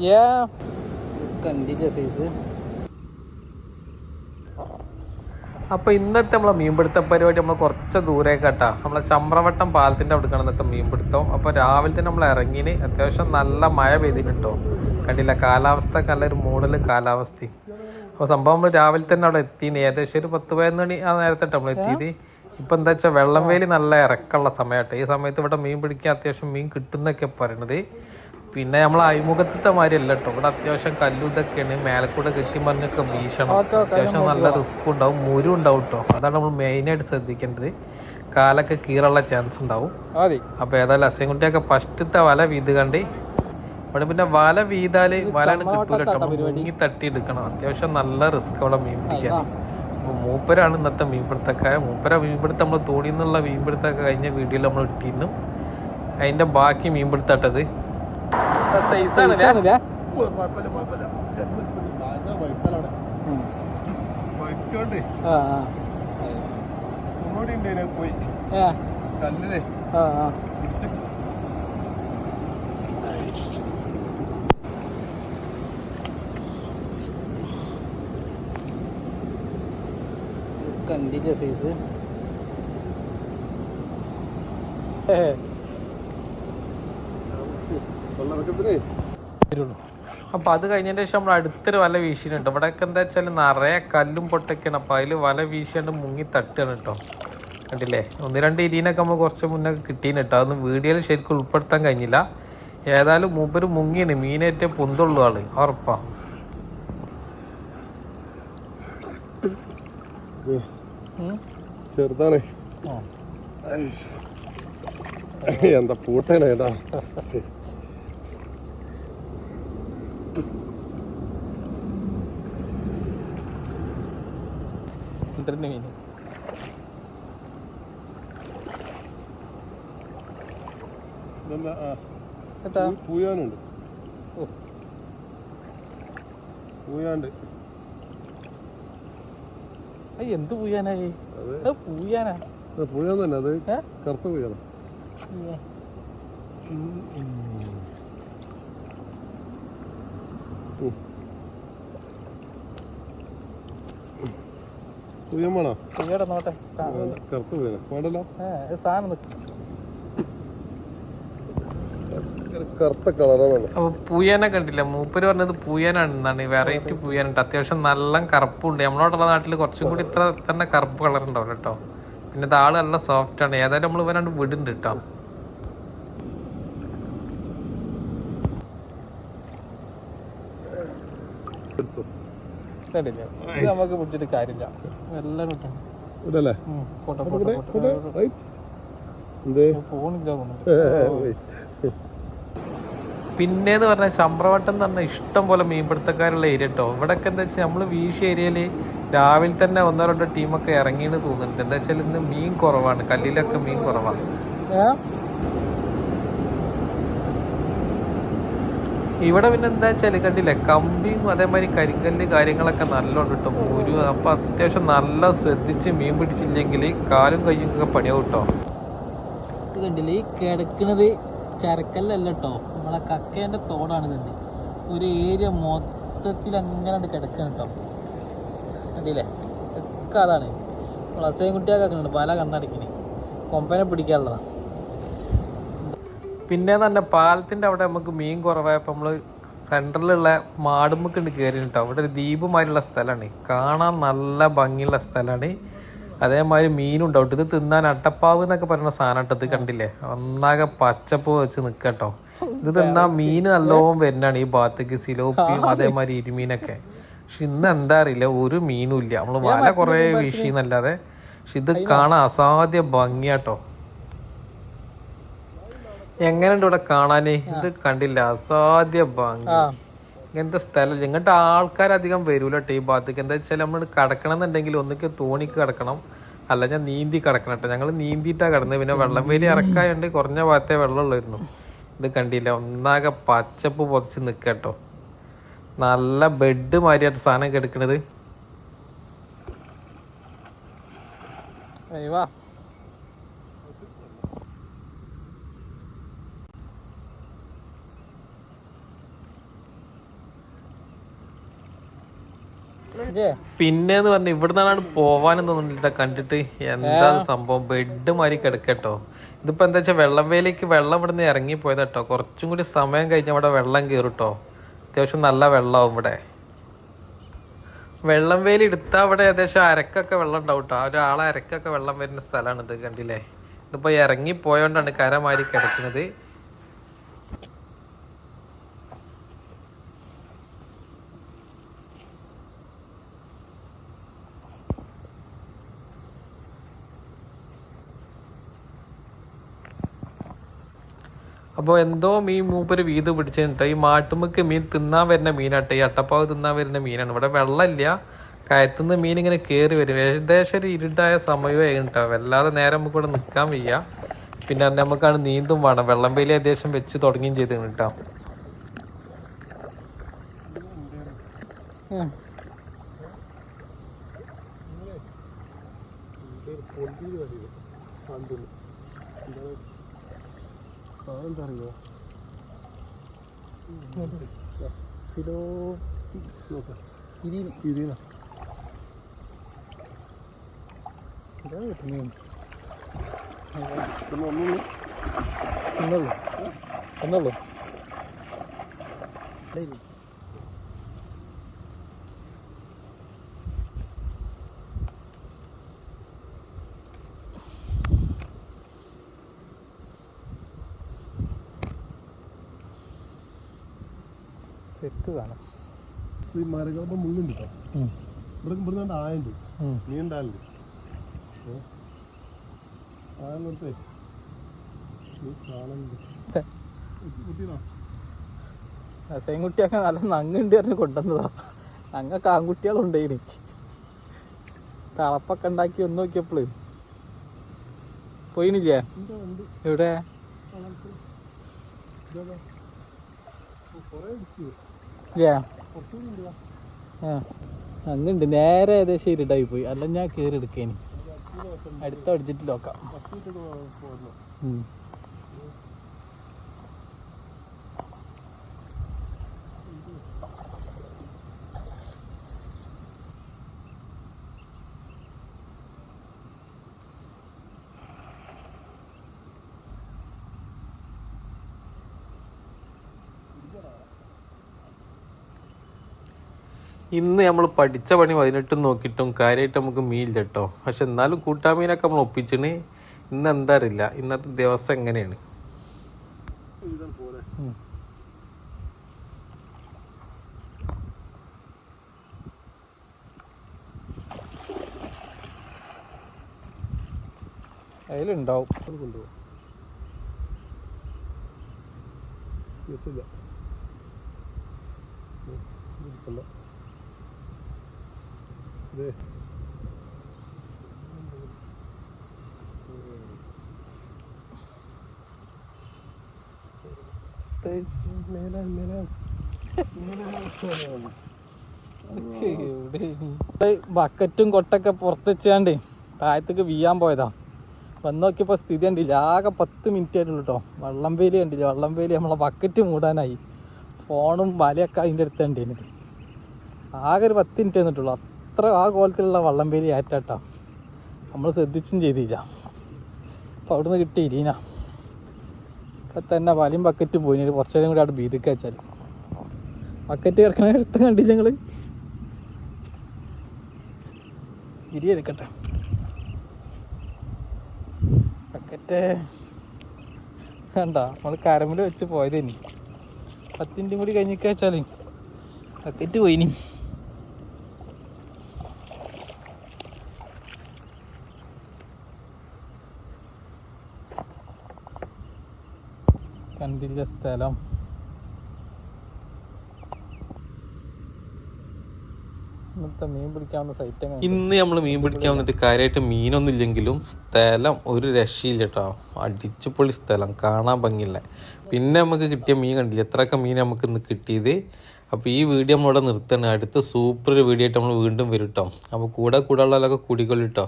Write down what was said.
Yeah. കണ്ടില്ല size അപ്പൊ ഇന്നത്തെ നമ്മളെ മീൻപിടുത്ത പരിപാടി നമ്മൾ കുറച്ച് കേട്ടാ. നമ്മളെ ചമ്രവട്ടം പാലത്തിന്റെ അവിടെ ഇന്നത്തെ മീൻപിടുത്തം. അപ്പൊ രാവിലെ തന്നെ നമ്മൾ ഇറങ്ങിന്. അത്യാവശ്യം നല്ല മഴ പെയ്തിട്ടുണ്ടോ കണ്ടില്ല കാലാവസ്ഥ നല്ലൊരു മൂടൽ കാലാവസ്ഥ. അപ്പൊ സംഭവം നമ്മൾ രാവിലെ തന്നെ അവിടെ എത്തിന്. ഏകദേശം ഒരു പത്ത് പതിനൊന്ന് മണി ആ നേരത്തെ നമ്മൾ എത്തിയത് ഇപ്പൊ എന്താ വെച്ചാൽ വെള്ളം വേലി നല്ല ഇറക്കമുള്ള സമയമായിട്ട് ഈ സമയത്ത് ഇവിടെ മീൻ പിടിക്കാൻ അത്യാവശ്യം മീൻ കിട്ടുന്നൊക്കെ പറയണത്. പിന്നെ നമ്മൾ അഴിമുഖത്തെ മാതിരി അല്ല കേട്ടോ ഇവിടെ അത്യാവശ്യം കല്ലു ഇതൊക്കെയാണ്. മേലക്കൂടെ കെട്ടി മറിഞ്ഞൊക്കെ ഭീഷണം. അത്യാവശ്യം നല്ല റിസ്ക് ഉണ്ടാവും. മുരു ഉണ്ടാവും കേട്ടോ അതാണ് നമ്മൾ മെയിനായിട്ട് ശ്രദ്ധിക്കേണ്ടത്. കാലൊക്കെ കീറുള്ള ചാൻസ് ഉണ്ടാവും. അപ്പൊ ഏതായാലും അസൈൻകുട്ടിയൊക്കെ ഫസ്റ്റത്തെ വല വീത് കണ്ട് ഇവിടെ പിന്നെ വല വീതാൽ വല കിട്ടൂല കേട്ടോ മുങ്ങി തട്ടി എടുക്കണം അത്യാവശ്യം നല്ല റിസ്ക് അവിടെ മീൻ പിടിക്കാൻ. അപ്പൊ മൂപ്പരാണ് ഇന്നത്തെ മീൻപിടുത്തക്കായ മൂപ്പര മീൻപിടുത്തം നമ്മൾ തോണിയിൽ നിന്നുള്ള മീൻപിടുത്തമൊക്കെ കഴിഞ്ഞ വീഡിയോയിൽ നമ്മൾ ഇട്ടിരുന്നു. അതിന്റെ ബാക്കി മീൻപിടുത്തട്ടത് സൈസാണ് ഇതാണില്ലേ? കുഴപ്പമില്ല കുഴപ്പമില്ല ഭയങ്കര ആ ആ ഒന്നുകൂടി ഉണ്ട് ഇതിനെ പോയി ആ പിടിച്ച് കണ്ടില്ല സൈസ് വെള്ളമിറക്കത്തിനേ അപ്പൊ അത് കഴിഞ്ഞതിന് ശേഷം നമ്മൾ അടുത്തൊരു വല വീശിയിട്ടുണ്ട് ഇവിടെയൊക്കെ എന്താ വെച്ചാൽ നിറയെ കല്ലും പൊട്ടൊക്കെയാണ്. അപ്പൊ അതിൽ വല വീശിയാണ്ട് മുങ്ങി തട്ടുകയാണ് കേട്ടോ കണ്ടില്ലേ? ഒന്ന് രണ്ട് ഇതിനൊക്കെ നമ്മൾ കുറച്ച് മുന്നേ കിട്ടീന് കേട്ടോ അതൊന്നും വീഡിയോയിൽ ശരിക്കും ഉൾപ്പെടുത്താൻ കഴിഞ്ഞില്ല. ഏതായാലും മൂപ്പര് മുങ്ങിയാണ് മീനേറ്റ പൊന്തുള്ളൂ ആൾ. ഉറപ്പാ. ചെറുതാണ്. എന്താ പൂട്ടേനെ എത്താ പൂയാനുണ്ട്. ഓ. പൂയാണ്ട്. എന്ത് പൂയാനായി പൂയാനാ? പൂയാൻ തന്നെ അത്? കറുത്ത പൂയാണ്. ഏ. പൂയം വേണോ? പൂയയുടെ നോട്ടെ. വേണ്ട. കറുത്ത പൂയാണ്. വേണ്ടല്ലോ? സാധനം നിക്ക്. കറുത്ത കളറാണ് അപ്പൊ പൂയാനെ കണ്ടില്ല? മൂപ്പര് പറഞ്ഞത് പൂയാനാണ് എന്നാണ് വെറൈറ്റി പൂയാനുണ്ട്. അത്യാവശ്യം നല്ല കറുപ്പുണ്ട്. നമ്മളോടുള്ള നാട്ടിൽ കുറച്ചും കൂടി ഇത്ര തന്നെ കറുപ്പ് കളർ ഉണ്ടാവും കേട്ടോ പിന്നെ ഇത് ആൾ നല്ല സോഫ്റ്റ് ആണ്. ഏതായാലും നമ്മൾ ഇവനാണ്ട് വിടുന്നുണ്ട് കേട്ടോ എടുത്തു? കണ്ടില്ലേ ഇത് നമുക്ക് പിടിച്ചിട്ട് കാര്യമില്ല. ഇടല്ലേ? ഉം, പോട്ടെ ഇവിടെ പോട്ടെ ഇവിടെ പോട്ടെ ഇവിടെ റൈറ്റ് എന്തേ ഫോണില്ല തോന്നുന്നു പോയി. പിന്നേന്ന് പറഞ്ഞാൽ ചമ്പ്രവട്ടം എന്ന് പറഞ്ഞാൽ ഇഷ്ടം പോലെ മീൻപിടുത്തക്കാരുള്ള ഏരിയ കേട്ടോ ഇവിടെയൊക്കെ എന്താ വെച്ചാൽ നമ്മൾ വീശി ഏരിയയിൽ രാവിലെ തന്നെ ഒന്നോ രണ്ടോ ടീമൊക്കെ ഇറങ്ങിയെന്ന് തോന്നുന്നുണ്ട്. എന്താ വെച്ചാൽ ഇന്ന് മീൻ കുറവാണ്. കല്ലിലൊക്കെ മീൻ കുറവാണ്. ഇവിടെ പിന്നെ എന്താ വെച്ചാൽ കണ്ടില്ലേ? കമ്പിയും അതേമാതിരി കരിങ്കല്ല് കാര്യങ്ങളൊക്കെ നല്ലോണം കിട്ടും ഒരു അപ്പൊ അത്യാവശ്യം നല്ല ശ്രദ്ധിച്ച് മീൻ പിടിച്ചില്ലെങ്കിൽ കാലും കയ്യും ഒക്കെ പണിയാവും കേട്ടോ ഇത് കണ്ടില്ലേ? ഈ കിടക്കണത് ചരക്കല്ലല്ലോ നമ്മളെ കക്കേന്റെ തോടാണ് ഒരു ഏരിയ മൊത്തത്തിൽ അങ്ങനെ കിടക്കണം കേട്ടോ കണ്ടില്ലേ? ഒക്കെ അതാണ്. പ്ലസേയും കുട്ടിയൊക്കെ കിടക്കുന്നുണ്ട് പല കണ്ണടക്കിന്. കൊമ്പനെ പിടിക്കാനുള്ളതാണ് പിന്നെ തന്നെ പാലത്തിന്റെ അവിടെ നമുക്ക് മീൻ കുറവായപ്പോൾ നമ്മൾ സെൻട്രലിലുള്ള മാടുമ്പൊക്കെ ഉണ്ട് കയറി കേട്ടോ അവിടെ ഒരു ദ്വീപുമാരുള്ള സ്ഥലമാണ് കാണാൻ നല്ല ഭംഗിയുള്ള സ്ഥലമാണ് അതേമാതിരി മീനും ഉണ്ടാവും ഇത് തിന്നാൻ അട്ടപ്പാവ് എന്നൊക്കെ പറയുന്ന സാധനം ഇട്ടത് കണ്ടില്ലേ? ഒന്നാകെ പച്ചപ്പ് വെച്ച് നിൽക്കട്ടോ ഇത് തിന്നാൻ മീൻ നല്ലോണം വരുന്നതാണ് ഈ ഭാഗത്തേക്ക് സിലോപ്പിയും അതേമാതിരി ഇരുമീനൊക്കെ. പക്ഷെ ഇന്ന് എന്താ അറിയില്ല ഒരു മീനും ഇല്ല. നമ്മൾ വല കുറെ വീശിന്നല്ലാതെ. പക്ഷെ ഇത് കാണാൻ അസാധ്യ ഭംഗിയാട്ടോ. എങ്ങനെയുണ്ട് ഇവിടെ കാണാന്? ഇത് കണ്ടില്ല അസാധ്യ ഭംഗി. ഇങ്ങനത്തെ സ്ഥലം ഇങ്ങോട്ട് ആൾക്കാർ അധികം വരൂല ഈ ഭാഗത്തേക്ക്. എന്താ വെച്ചാൽ നമ്മൾ കിടക്കണം എന്നുണ്ടെങ്കിൽ ഒന്നിക്ക് തോണിക്ക് കിടക്കണം. അല്ല ഞാൻ നീന്തി കിടക്കണം കേട്ടോ ഞങ്ങൾ നീന്തിയിട്ടാണ് കിടന്നത്. പിന്നെ വെള്ളം വേലി ഇറക്കായുണ്ട് കുറഞ്ഞ ഭാഗത്തെ വെള്ളമുള്ളായിരുന്നു. ഇത് കണ്ടില്ല. ഒന്നാകെ പച്ചപ്പ് പൊതച്ച് നിൽക്കട്ടോ നല്ല ബെഡ് മാതിരിയായിട്ട് സാധനം കിടക്കണത് പിന്നെന്ന് പറഞ്ഞ ഇവിടുന്നാണ് പോവാനും തോന്നുന്നില്ല കണ്ടിട്ട്. എന്താ സംഭവം? ബെഡ് മാതിരി കിടക്കട്ടോ. ഇതിപ്പോ എന്താ വെച്ചാൽ വെള്ളം വേലേക്ക് വെള്ളം ഇവിടെ നിന്ന് ഇറങ്ങി കേട്ടോ കുറച്ചും കൂടി സമയം കഴിഞ്ഞ അവിടെ വെള്ളം കയറുട്ടോ അത്യാവശ്യം നല്ല വെള്ളമാവും ഇവിടെ. വെള്ളം വേലി എടുത്താൽ അവിടെ ഏകദേശം അരക്കൊക്കെ വെള്ളം ഉണ്ടാവും കേട്ടോ ഒരാളെ അരക്കൊക്കെ വെള്ളം വരുന്ന സ്ഥലമാണ് ഇത് കണ്ടില്ലേ? ഇതിപ്പോ ഇറങ്ങി പോയോണ്ടാണ് കര കിടക്കുന്നത്. അപ്പോൾ എന്തോ മീൻ മൂപ്പര് വീത് പിടിച്ചിട്ട് ഈ മാട്ടുമുക്ക് മീൻ തിന്നാൻ വരുന്ന മീനാട്ടെ. ഈ അട്ടപ്പാവ് തിന്നാൻ വരുന്ന മീനാണ്. ഇവിടെ വെള്ളമില്ല. കയത്തുനിന്ന് മീൻ ഇങ്ങനെ കയറി വരും. ഏകദേശം ഒരു ഇരുട്ടായ സമയമായി കേട്ടോ വല്ലാതെ നേരം നമുക്ക് ഇവിടെ നിൽക്കാൻ വയ്യ. പിന്നെ നമുക്കാണ് നീന്തും വേണം. വെള്ളം വേലി ഏകദേശം വെച്ച് തുടങ്ങുകയും ചെയ്ത് കേട്ടോ. എന്താ അറിയോ ഇതിനാ എന്നുള്ളൂ. എന്നുള്ളൂ സെറ്റ് കാണാം ഈ മരങ്ങളപ്പം മുള്ളുണ്ട് കേട്ടോ ഇവിടെ ഇവിടെ നിന്ന് ആയുണ്ട്. നീണ്ടാലുണ്ട് കുട്ടീനോ സെൻകുട്ടിയൊക്കെ നല്ല നങ്ങുണ്ട് പറഞ്ഞ് കൊണ്ടുവന്നതാ. അങ്ങ കാങ്കുട്ടികളുണ്ട് എനിക്ക് തളപ്പൊക്കെ ഉണ്ടാക്കി ഒന്ന് നോക്കിയപ്പോൾ. പോയിനില്ലേ? എവിടെ? കുറേ അങ്ങുണ്ട് നേരെ ഏകദേശം ഇരുട്ടായി പോയി. അല്ല ഞാൻ കയറി എടുക്കേനി. അടുത്ത അടിച്ചിട്ട് നോക്കാം ഇന്ന് നമ്മൾ പഠിച്ച പണി പതിനെട്ടും നോക്കിയിട്ടും കാര്യമായിട്ട് നമുക്ക് മീനില്ല കേട്ടോ. പക്ഷെ എന്നാലും കൂട്ടാമീനൊക്കെ നമ്മൾ ഒപ്പിച്ചിന് ഇന്ന് എന്താ അറിയില്ല. ഇന്നത്തെ ദിവസം എങ്ങനെയാണ്. അതിലുണ്ടാവും. അത് കൊണ്ടുപോകും എത്തില്ല. ബക്കറ്റും കൊട്ടൊക്കെ പുറത്ത് വെച്ചാണ്ട് താഴത്തേക്ക് വീയാൻ പോയതാ. വന്ന് നോക്കിയപ്പോ സ്ഥിതി കണ്ടില്ല. ആകെ പത്ത് മിനിറ്റ് ആയിട്ടുള്ളൂ കേട്ടോ വള്ളം വേലി കണ്ടില്ല. വള്ളം വേലി നമ്മളെ ബക്കറ്റ് മൂടാനായി. ഫോണും വലയൊക്കെ അതിന്റെ അടുത്ത് കണ്ടിരുന്നു ആകെ ഒരു പത്ത് മിനിറ്റ് എന്നിട്ടുള്ളൂ അത്ര ആ കോലത്തിലുള്ള വള്ളം വേലി ആറ്റാട്ടാ നമ്മൾ ശ്രദ്ധിച്ചും ചെയ്തില്ല. അപ്പോൾ അവിടുന്ന് കിട്ടി ഇരീന. ഇപ്പം തന്നെ വലിയ ബക്കറ്റ് പോയി. കുറച്ചു നേരം കൂടി അവിടെ ബീതിക്ക് വെച്ചാൽ ബക്കറ്റ് കിടക്കണ എടുത്ത് കണ്ടില്ല ഞങ്ങൾ ഇരി എടുക്കട്ടെ. ബക്കറ്റ് വേണ്ട നമ്മൾ കരമിൽ വെച്ച് പോയതേനി. പത്തിന്റെ കൂടി കഴിഞ്ഞിട്ട് വെച്ചാലേ. ബക്കറ്റ് പോയിനി. കണ്ടില്ല സ്ഥലം. ഇന്ന് നമ്മൾ മീൻ പിടിക്കാൻ വന്നിട്ട് കാര്യമായിട്ട് മീനൊന്നും ഇല്ലെങ്കിലും സ്ഥലം ഒരു രക്ഷയില്ല കേട്ടോ. അടിച്ചുപൊളി സ്ഥലം. കാണാൻ ഭംഗിയില്ല. പിന്നെ നമുക്ക് കിട്ടിയ മീൻ കണ്ടില്ല? എത്രയൊക്കെ മീൻ നമുക്ക് ഇന്ന് കിട്ടിയത്? അപ്പോൾ ഈ വീഡിയോ നമ്മളിവിടെ നിർത്തണം. അടുത്ത സൂപ്പർ വീഡിയോ ആയിട്ട് നമ്മൾ വീണ്ടും വരും കേട്ടോ. അപ്പോൾ കൂടെ കൂടെ ഉള്ളതൊക്കെ കൂടിക്കൊള്ളിട്ടോ